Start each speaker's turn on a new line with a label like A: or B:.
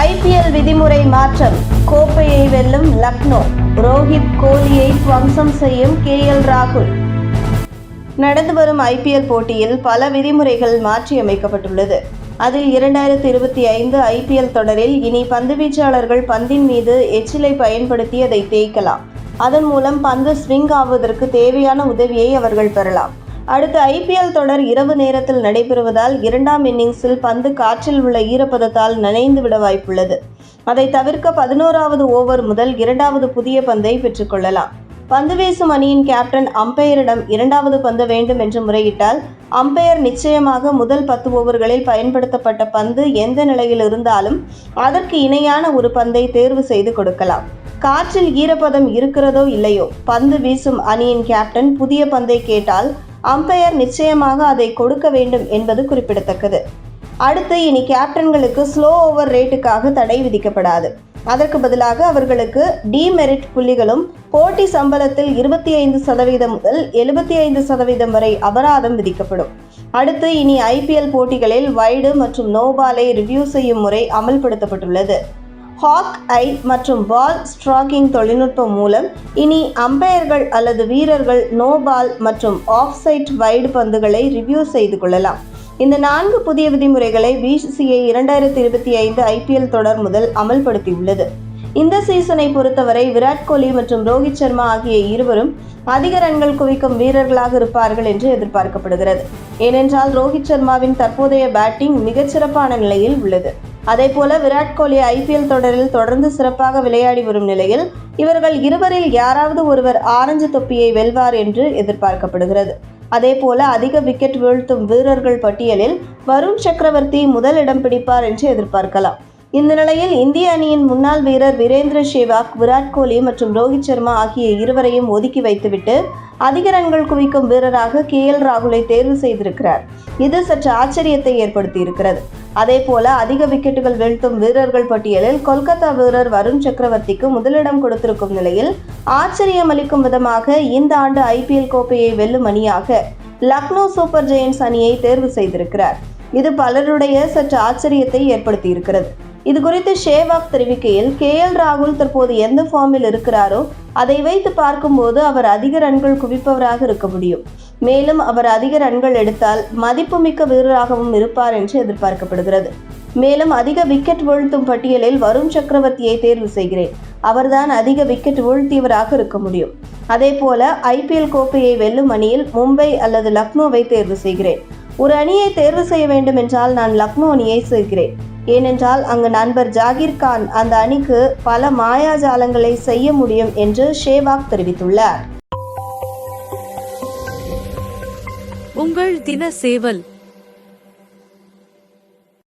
A: IPL விதிமுறை மாற்றம். கோப்பையை வெல்லும் லக்னோ. ரோஹித் கோலியை துவம்சம் செய்யும் கே எல் ராகுல். நடந்து வரும் ஐபிஎல் போட்டியில் பல விதிமுறைகள் மாற்றியமைக்கப்பட்டுள்ளது. அதில் இரண்டாயிரத்தி இருபத்தி ஐந்து ஐபிஎல் தொடரில் இனி பந்துவீச்சாளர்கள் பந்தின் மீது எச்சிலை பயன்படுத்தி அதை தேய்க்கலாம். அதன் மூலம் பந்து ஸ்விங் ஆவதற்கு தேவையான உதவியை அவர்கள் பெறலாம். அடுத்து ஐபிஎல் தொடர் இரவு நேரத்தில் நடைபெறுவதால் இரண்டாம் இன்னிங்ஸில் பந்து காற்றில் உள்ள ஈரப்பதத்தால் நனைந்து விட வாய்ப்புள்ளது. அதை தவிர்க்க பதினோராவது ஓவர் முதல் இரண்டாவது புதிய பந்தை பெற்றுக்கொள்ளலாம் பந்து வீசும் அணியின் கேப்டன் அம்பையரிடம் இரண்டாவது பந்து வேண்டும் என்று முறையிட்டால் அம்பையர் நிச்சயமாக முதல் பத்து ஓவர்களில் பயன்படுத்தப்பட்ட பந்து எந்த நிலையில் இருந்தாலும் அதற்கு இணையான ஒரு பந்தை தேர்வு செய்து கொடுக்கலாம். காற்றில் ஈரப்பதம் இருக்கிறதோ இல்லையோ பந்து வீசும் அணியின் கேப்டன் புதிய பந்தை கேட்டால் அம்பையர் நிச்சயமாக அதை கொடுக்க வேண்டும் என்பது குறிப்பிடத்தக்கது. அடுத்து இனி கேப்டன்களுக்கு ஸ்லோ ஓவர் ரேட்டுக்காக தடை விதிக்கப்படாது. அதற்கு பதிலாக அவர்களுக்கு டிமெரிட் புள்ளிகளும் போட்டி சம்பளத்தில் இருபத்தி ஐந்து சதவீதம் முதல் எழுபத்தி ஐந்து சதவீதம் வரை அபராதம் விதிக்கப்படும். அடுத்து இனி ஐபிஎல் போட்டிகளில் வைடு மற்றும் நோபாலை ரிவ்யூ செய்யும் முறை அமல்படுத்தப்பட்டுள்ளது. ஹாக் ஐ மற்றும் பால் ஸ்ட்ராக்கிங் தொழில்நுட்பம் மூலம் இனி அம்பையர்கள் அல்லது வீரர்கள் நோ பால் மற்றும் ஆஃப் சைட் வைடு பந்துகளை ரிவ்யூ செய்து கொள்ளலாம். இந்த நான்கு புதிய விதிமுறைகளை பிசிசிஐ இரண்டாயிரத்தி இருபத்தி ஐந்து ஐபிஎல் தொடர் முதல் அமல்படுத்தியுள்ளது. இந்த சீசனை பொறுத்தவரை விராட் கோலி மற்றும் ரோஹித் சர்மா ஆகிய இருவரும் அதிக ரன்கள் குவிக்கும் வீரர்களாக இருப்பார்கள் என்று எதிர்பார்க்கப்படுகிறது. ஏனென்றால் ரோஹித் சர்மாவின் தற்போதைய பேட்டிங் மிகச்சிறப்பான நிலையில் உள்ளது. அதேபோல விராட் கோலி ஐபிஎல் தொடரில் தொடர்ந்து சிறப்பாக விளையாடி வரும் நிலையில் இவர்கள் இருவரில் யாராவது ஒருவர் ஆரஞ்சு தொப்பியை வெல்வார் என்று எதிர்பார்க்கப்படுகிறது. அதேபோல அதிக விக்கெட் வீழ்த்தும் வீரர்கள் பட்டியலில் வருண் சக்கரவர்த்தி முதல் இடம் பிடிப்பார் என்று எதிர்பார்க்கலாம். இந்த நிலையில் இந்திய அணியின் முன்னாள் வீரர் வீரேந்திர சேவாக் விராட் கோலி மற்றும் ரோஹித் சர்மா ஆகிய இருவரையும் ஒதுக்கி வைத்துவிட்டு அதிக ரன்கள் குவிக்கும் வீரராக கே எல் ராகுலை தேர்வு செய்திருக்கிறார். இது சற்று ஆச்சரியத்தை ஏற்படுத்தியிருக்கிறது. அதே போல அதிக விக்கெட்டுகள் வீழ்த்தும் வீரர்கள் பட்டியலில் கொல்கத்தா வீரர் வருண் சக்கரவர்த்திக்கு முதலிடம் கொடுத்திருக்கும் நிலையில் ஆச்சரியமளிக்கும் விதமாக இந்த ஆண்டு ஐபிஎல் கோப்பையை வெல்லும் அணியாக லக்னோ சூப்பர் ஜெயின்ஸ் அணியை தேர்வு செய்திருக்கிறார். இது பலருடைய சற்று ஆச்சரியத்தை ஏற்படுத்தியிருக்கிறது. இது குறித்து ஷேவாக் தெரிவிக்கையில் கே எல் ராகுல் தற்போது எந்த ஃபார்மில் இருக்கிறாரோ அதை வைத்து பார்க்கும்போது அவர் அதிக ரன்கள் குவிப்பவராக இருக்க முடியும். மேலும் அவர் அதிக ரன்கள் எடுத்தால் மதிப்புமிக்க வீரராகவும் இருப்பார் என்று எதிர்பார்க்கப்படுகிறது. மேலும் அதிக விக்கெட் வீழ்த்தும் பட்டியலில் வருண் சக்கரவர்த்தியை தேர்வு செய்கிறேன். அவர்தான் அதிக விக்கெட் வீழ்த்தியவராக இருக்க முடியும். அதே போல ஐபிஎல் கோப்பையை வெல்லும் அணியில் மும்பை அல்லது லக்னோவை தேர்வு செய்கிறேன். ஒரு அணியை தேர்வு செய்ய வேண்டும் என்றால் நான் லக்னோ அணியை செய்கிறேன் ஏனென்றால் அங்கு நண்பர் ஜாகிர் கான் அந்த அணிக்கு பல மாயாஜாலங்களை செய்ய முடியும் என்று ஷேவாக் தெரிவித்துள்ளார்.
B: உங்கள் தின சேவல்